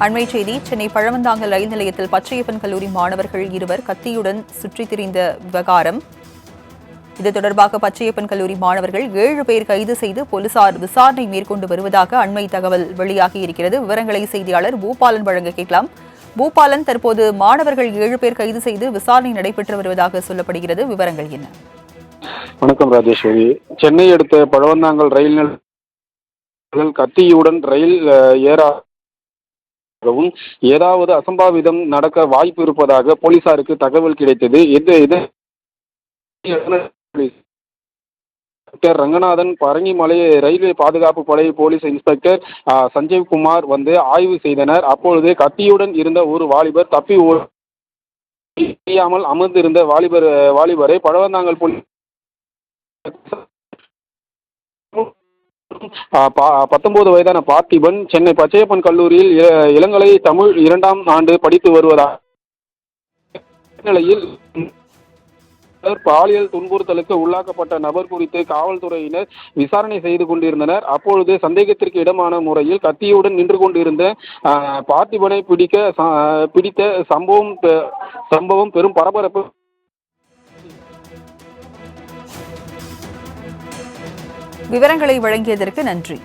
அண்மை செய்தி சென்னை பழவந்தாங்கல் ரயில் நிலையத்தில் பச்சையப்பன் கல்லூரி மாணவர்கள் இருவர் கத்தியுடன் சுற்றித் திரிந்த விவகாரம். இது தொடர்பாக பச்சையப்பன் கல்லூரி மாணவர்கள் ஏழு பேர் கைது செய்து போலீசார் விசாரணை மேற்கொண்டு வருவதாக அண்மை தகவல் வெளியாகி இருக்கிறது. விவரங்களை செய்தியாளர் பூபாலன் வழங்க கேட்கலாம். பூபாலன் தற்போது மாணவர்கள் ஏழு பேர் கைது செய்து விசாரணை நடைபெற்று வருவதாக சொல்லப்படுகிறது. விவரங்கள் என்ன? வணக்கம் ராஜேஸ்வரி. சென்னை அடுத்த பழவந்தாங்கல் ரயில் கத்தியுடன் ரயில் ஏற ஏறாகவும் ஏதாவது அசம்பாவிதம் நடக்க வாய்ப்பு இருப்பதாக போலீசாருக்கு தகவல் கிடைத்தது. இது இது இன்ஸ்பெக்டர் ரங்கநாதன் பரங்கிமலை ரயில்வே பாதுகாப்பு படை போலீஸ் இன்ஸ்பெக்டர் சஞ்சீவ் குமார் வந்து ஆய்வு செய்தனர். அப்பொழுது கத்தியுடன் இருந்த ஒரு வாலிபர் தப்பி ஓ- தெரியாமல் அமர்ந்திருந்த வாலிபர் வாலிபரை பழவந்தாங்கல் போலீஸ் பத்தொன்பது வயதான பார்த்திபன் சென்னை பச்சையப்பன் கல்லூரியில் இளங்கலை தமிழ் இரண்டாம் ஆண்டு படித்து வருவதாக நிலையில் பாலியல் துன்புறுத்தலுக்கு உள்ளாக்கப்பட்ட நபர் குறித்து காவல்துறையினர் விசாரணை செய்து கொண்டிருந்தனர். அப்பொழுது சந்தேகத்திற்கு இடமான முறையில் கத்தியுடன் நின்று கொண்டிருந்த பார்த்திபனை பிடிக்க பிடித்த சம்பவம் பெ- சம்பவம் பெரும் பரபரப்பு விவரங்களை வழங்கியதற்கு நன்றி.